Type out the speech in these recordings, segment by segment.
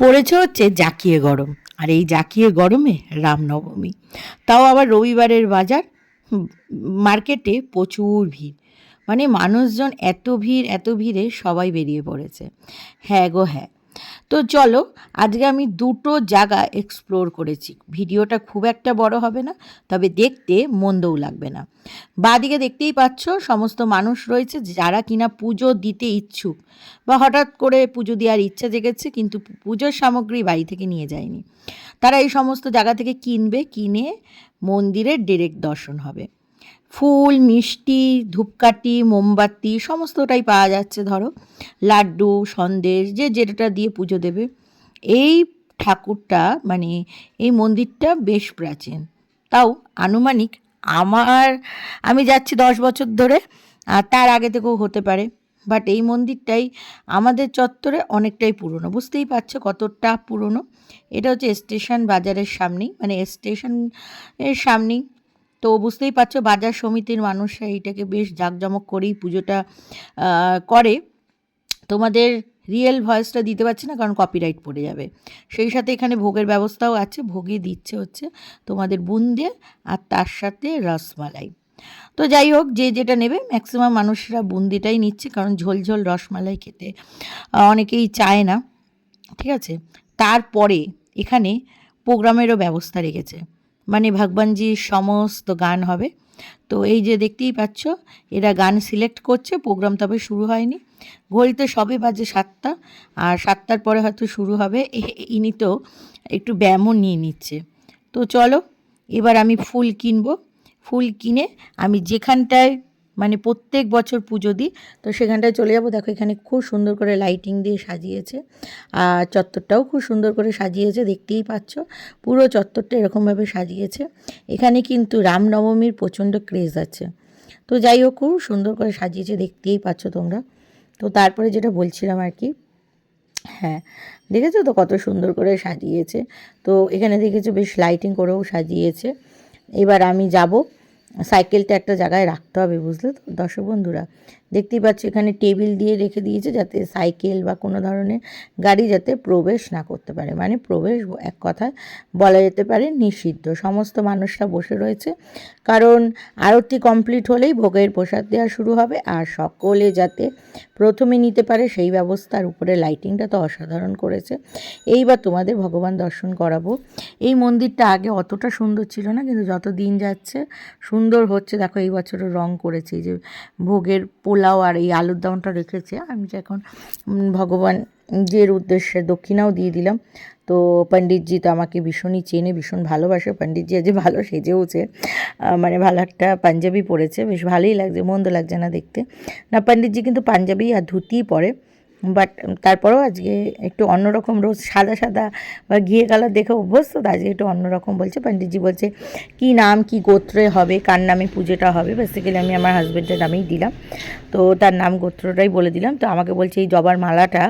পড়েছে হচ্ছে জাকিয়ে গরম। আর এই জাকিয়ে গরমে রামনবমী। তাও আবার রবিবারের বাজার মার্কেটে প্রচুর ভিড়। মানে মানুষজন এত ভিড়, এত ভিড়ে সবাই বেরিয়ে পড়েছে। হ্যাঁ গো হ্যাঁ। তো চলো, আজকে আমি দুটো জায়গা এক্সপ্লোর করেছি। ভিডিওটা খুব একটা বড় হবে না, তবে দেখতে মন্দও লাগবে না। বাদিকে দেখতেই পাচ্ছ, সমস্ত মানুষ রয়েছে, যারা কিনা পুজো দিতে ইচ্ছুক বা হঠাৎ করে পুজো দেওয়ার ইচ্ছা জেগেছে, কিন্তু পুজোর সামগ্রী বাড়ি থেকে নিয়ে যায়নি। তারা এই সমস্ত জায়গা থেকে কিনবে, কিনে মন্দিরের ডিরেক্ট দর্শন হবে। ফুল, মিষ্টি, ধূপকাঠি, মোমবাতি, সমস্তটাই পাওয়া যাচ্ছে, ধরো। লাড্ডু, সন্দেশ, যে যেটা দিয়ে পুজো দেবে। এই ঠাকুরটা মানে এই মন্দিরটা বেশ প্রাচীন। তাও আনুমানিক আমার, আমি যাচ্ছি দশ বছর ধরে, আর তার আগে থেকেও হতে পারে। বাট এই মন্দিরটাই আমাদের চত্বরে অনেকটাই পুরনো। বুঝতেই পারছ কতটা পুরনো? এটা হচ্ছে স্টেশন বাজারের সামনেই মানে স্টেশনের সামনেই। তো বুঝতেই পারছ বাজার সমিতির মানুষরা এইটাকে বেশ জাঁকজমক করেই পুজোটা করে। তোমাদের রিয়েল ভয়েসটা দিতে পারছি না কারণ কপিরাইট পড়ে যাবে। সেই সাথে এখানে ভোগের ব্যবস্থাও আছে ভোগে দিচ্ছে হচ্ছে তোমাদের বুন্দে আর তার সাথে রসমালাই। তো যাই হোক, যে যেটা নেবে ম্যাক্সিমাম মানুষরা বুন্দিটাই নিচ্ছে কারণ ঝোল ঝোল রসমালাই খেতে অনেকেই চায় না। ঠিক আছে? তারপরে এখানে প্রোগ্রামেরও ব্যবস্থা রেখেছে। মানে ভগবানজির সমস্ত গান হবে। তো এই যে দেখতেই পাচ্ছ, এরা গান সিলেক্ট করছে, প্রোগ্রাম তবে শুরু হয়নি। ঘড়িতে সবে বাজে সাতটা, আর সাতটার পরে হয়তো শুরু হবে। ইনি তো একটু ব্যায়ামও নিয়ে নিচ্ছে। তো চলো, এবার আমি ফুল কিনবো। ফুল কিনে আমি যেখানটায় মানে প্রত্যেক বছর পুজো দিই। তো সেখানটায় চলে যাব। দেখো, এখানে খুব সুন্দর করে লাইটিং দিয়ে সাজিয়েছে। আর চত্বরটাও খুব সুন্দর করে সাজিয়েছে, দেখতেই পাচ্ছ। পুরো চত্বরটা এরকমভাবে সাজিয়েছে। এখানে কিন্তু রামনবমীর প্রচণ্ড ক্রেজ আছে। তো যাই হোক, খুব সুন্দর করে সাজিয়েছে, দেখতেই পাচ্ছ তোমরা। তো তারপরে যেটা বলছিলাম আর কি হ্যাঁ দেখেছ তো কত সুন্দর করে সাজিয়েছে। তো এখানে দেখেছ বেশ লাইটিং করেও সাজিয়েছে। এবার আমি যাব। সাইকেলটা একটা জায়গায় রাখতে হবে বুঝলে তো? দর্শক বন্ধুরা দেখতেই পাচ্ছ এখানে টেবিল দিয়ে রেখে দিয়েছে যাতে সাইকেল বা কোনো ধরনের গাড়ি যাতে প্রবেশ না করতে পারে। মানে প্রবেশ এক কথায় বলা যেতে পারে নিষিদ্ধ। সমস্ত মানুষরা বসে রয়েছে। কারণ আরতি কমপ্লিট হলেই ভোগের প্রসাদ দেওয়া শুরু হবে আর সকলে যাতে প্রথমে নিতে পারে সেই ব্যবস্থার উপরে লাইটিংটা তো অসাধারণ করেছে। এইবার তোমাদের ভগবান দর্শন করাবো। এই মন্দিরটা আগে অতটা সুন্দর ছিল না, কিন্তু যত দিন যাচ্ছে সুন্দর হচ্ছে। দেখো এই বছরও রং করেছে যে ভোগের পোলাও আর এই আলুর দমটা রেখেছে। আমি যে এখন ভগবান জির উদ্দেশ্যে দক্ষিণাও দিয়ে দিলাম। তো পণ্ডিতজি তো আমাকে ভীষণই চেনে, ভীষণ ভালোবাসে। পণ্ডিতজি আজ ভালো সেজেওছে। মানে ভালো একটা পাঞ্জাবি পরেছে। বেশ ভালোই লাগছে, মন্দ লাগছে না দেখতে। না, পণ্ডিতজি কিন্তু পাঞ্জাবি আর ধুতিই পরে। বাট তারপরেও আজকে একটু অন্যরকম রোজ সাদা সাদা বা ঘিয়ে কালার দেখে অভ্যস্ত, তো আজকে একটু অন্যরকম বলছে পণ্ডিতজি, বলছে কি নাম, কি গোত্রে হবে, কার নামে পুজোটা হবে? বেসিক্যালি আমি আমার হাজব্যান্ডের নামেই দিলাম। তো তার নাম গোত্রটাই বলে দিলাম। তো আমাকে বলছে এই জবার মালাটা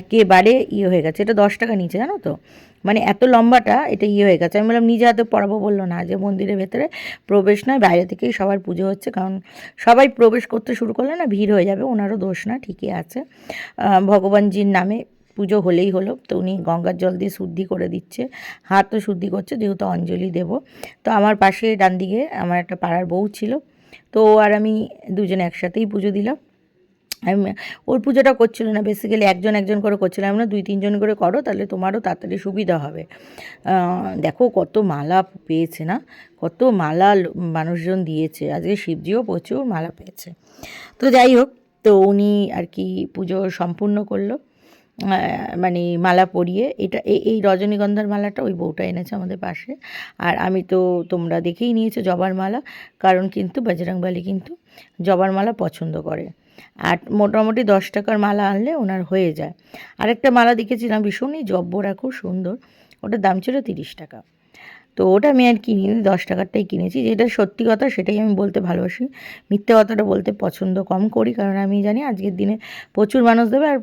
একেবারে ইয়ে হয়ে গেছে, এটা দশ টাকা নিচে জানো তো? মানে এত লম্বাটা, এটা ইয়ে হয়ে গেছে। আমি বললাম, নিজে হাতে পড়াবো। বলল, না, যে মন্দিরের ভেতরে প্রবেশ নয়, বাইরে থেকেই সবার পুজো হচ্ছে। কারণ সবাই প্রবেশ করতে শুরু করলে না ভিড় হয়ে যাবে, ওনারও দোষ না, ঠিকই আছে। ভগবানজির নামে পুজো হলেই হলো। তো উনি গঙ্গার জল দিয়ে শুদ্ধি করে দিচ্ছে হাতও শুদ্ধি করছে, যেহেতু অঞ্জলি দেব। তো আমার পাশে ডান দিকে আমার একটা পাড়ার বউ ছিল। তো আর আমি দুজনে একসাথেই পুজো দিলাম। ওর পুজোটা করছিল না বেসিক্যালি একজন একজন করে করছিলাম না দুই, তিনজন করে করো, তাহলে তোমারও তাড়াতাড়ি সুবিধা হবে। দেখো কত মালা পেয়েছে না? কত মালা মানুষজন দিয়েছে। আজকে শিবজিও প্রচুর মালা পেয়েছে। তো যাই হোক, তো উনি আর কি পুজো সম্পূর্ণ করল। মানে মালা পরিয়ে, এটা এই রজনীগন্ধার মালাটা ওই বউটা এনেছে আমাদের পাশে। আর আমি তো তোমরা দেখেই নিয়েছো জবার মালা, কারণ কিন্তু বজরংবলী কিন্তু জবার মালা পছন্দ করে। আর মোটামুটি দশ টাকার মালা আনলে ওনার হয়ে যায়। আরেকটা মালা দেখেছিলাম ভীষণই জব্বরা খুব সুন্দর, ওটার দাম ছিল তিরিশ টাকা। তো ওটা আমি আর কিনিনি দশ টাকারটাই কিনেছি। যেটা সত্যি কথা সেটাই আমি বলতে ভালোবাসি। মিথ্যে কথাটা বলতে পছন্দ কম করি, কারণ আমি জানি আজকের দিনে প্রচুর মানুষ দেবে আর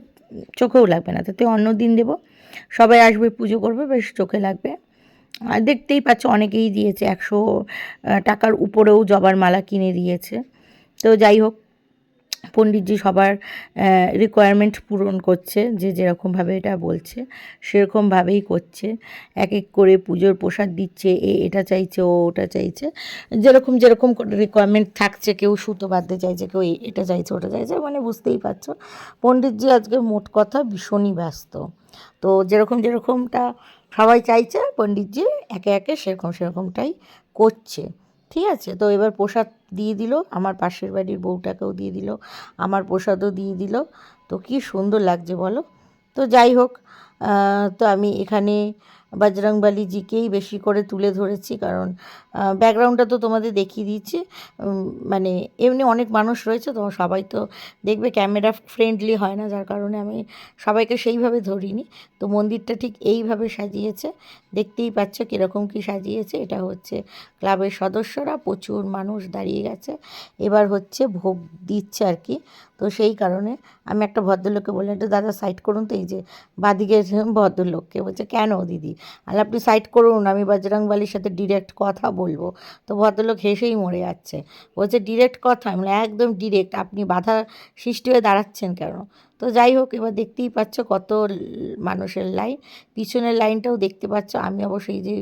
চোখেও লাগবে না। তাতে অন্য দিন দেবো, সবাই আসবে, পুজো করবে, বেশ চোখে লাগবে। আর দেখতেই পাচ্ছ অনেকেই দিয়েছে, একশো টাকার উপরেও জবার মালা কিনে দিয়েছে। তো যাই হোক পণ্ডিতজি সবার রিকোয়ারমেন্ট পূরণ করছে যে যেরকমভাবে এটা বলছে, সেরকমভাবেই করছে। এক এক করে পুজোর প্রসাদ দিচ্ছে, এ এটা চাইছে, ও ওটা চাইছে। যেরকম যেরকম রিকোয়ারমেন্ট থাকছে, কেউ সুতো বাঁধতে চাইছে, কেউ এটা চাইছে, ওটা চাইছে মানে বুঝতেই পারছ। পণ্ডিতজি আজকে মোট কথা ভীষণই ব্যস্ত। তো যেরকম যেরকমটা সবাই চাইছে, পণ্ডিতজি একে একে সেরকম সেরকমটাই করছে। ঠিক আছে? তো এবার প্রসাদ দিয়ে দিল, আমার পাশের বাড়ির বউটাকেও দিয়ে দিল, আমার প্রসাদও দিয়ে দিল। তো কি সুন্দর লাগছে বলো? তো যাই হোক তো আমি এখানে বজরংবলীজিকেই বেশি করে তুলে ধরেছি, কারণ ব্যাকগ্রাউন্ডটা তো তোমাদের দেখিয়ে দিচ্ছি মানে এমনি অনেক মানুষ রয়েছে, তো সবাই তো দেখবে ক্যামেরা ফ্রেন্ডলি হয় না, যার কারণে আমি সবাইকে সেইভাবে ধরিনি। তো মন্দিরটা ঠিক এইভাবে সাজিয়েছে, দেখতেই পাচ্ছ কীরকম কী সাজিয়েছে। এটা হচ্ছে ক্লাবের সদস্যরা, প্রচুর মানুষ দাঁড়িয়ে গেছে। এবার হচ্ছে ভোগ দিচ্ছে আর কি। তো সেই কারণে আমি একটা ভদ্রলোককে বললাম, একটু দাদা সাইড করুন তো, এই যে বাদিকের ভদ্রলোককে। বলছে, কেন দিদি? আর আপনি সাইড করুন আমি বজরংবালির সাথে ডিরেক্ট কথা বলব। তো ভদ্রলোক হেসেই মরে যাচ্ছে। বলছে ডিরেক্ট কথা? বললাম, একদম ডিরেক্ট আপনি বাধা সৃষ্টি হয়ে দাঁড়াচ্ছেন কেন? তো যাই হোক এবার দেখতেই পাচ্ছ কত মানুষের লাইন পিছনের লাইনটাও দেখতে পাচ্ছ। আমি অবশ্যই যে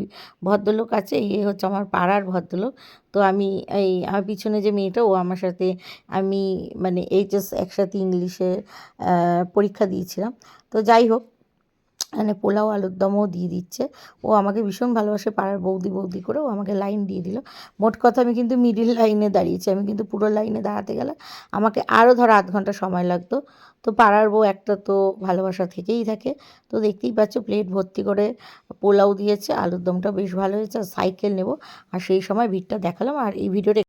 ভদ্রলোক আছে ইয়ে হচ্ছে আমার পাড়ার ভদ্রলোক। তো আমি এই আমার পিছনে যে মেয়েটা ও আমার সাথে আমি মানে এইচএস একসাথে ইংলিশে পরীক্ষা দিয়েছিলাম। তো যাই হোক মানে পোলাও আলুর দমও দিয়ে দিচ্ছে। ও আমাকে ভীষণ ভালোবাসে পাড়ার বৌদি বৌদি করে। ও আমাকে লাইন দিয়ে দিল। মোট কথা আমি কিন্তু মিডিল লাইনে দাঁড়িয়েছি। আমি কিন্তু পুরো লাইনে দাঁড়াতে গেলে আমাকে আরও ধর আধ ঘণ্টা সময় লাগতো। তো পাড়ার বউ একটা তো ভালোবাসা থেকেই থাকে। তো দেখতেই পাচ্ছ প্লেট ভর্তি করে পোলাও দিয়েছে। আলুর দমটা বেশ ভালো হয়েছে। আর সাইকেল নেব। আর সেই সময় ভিড়টা দেখালাম। আর এই ভিডিওটা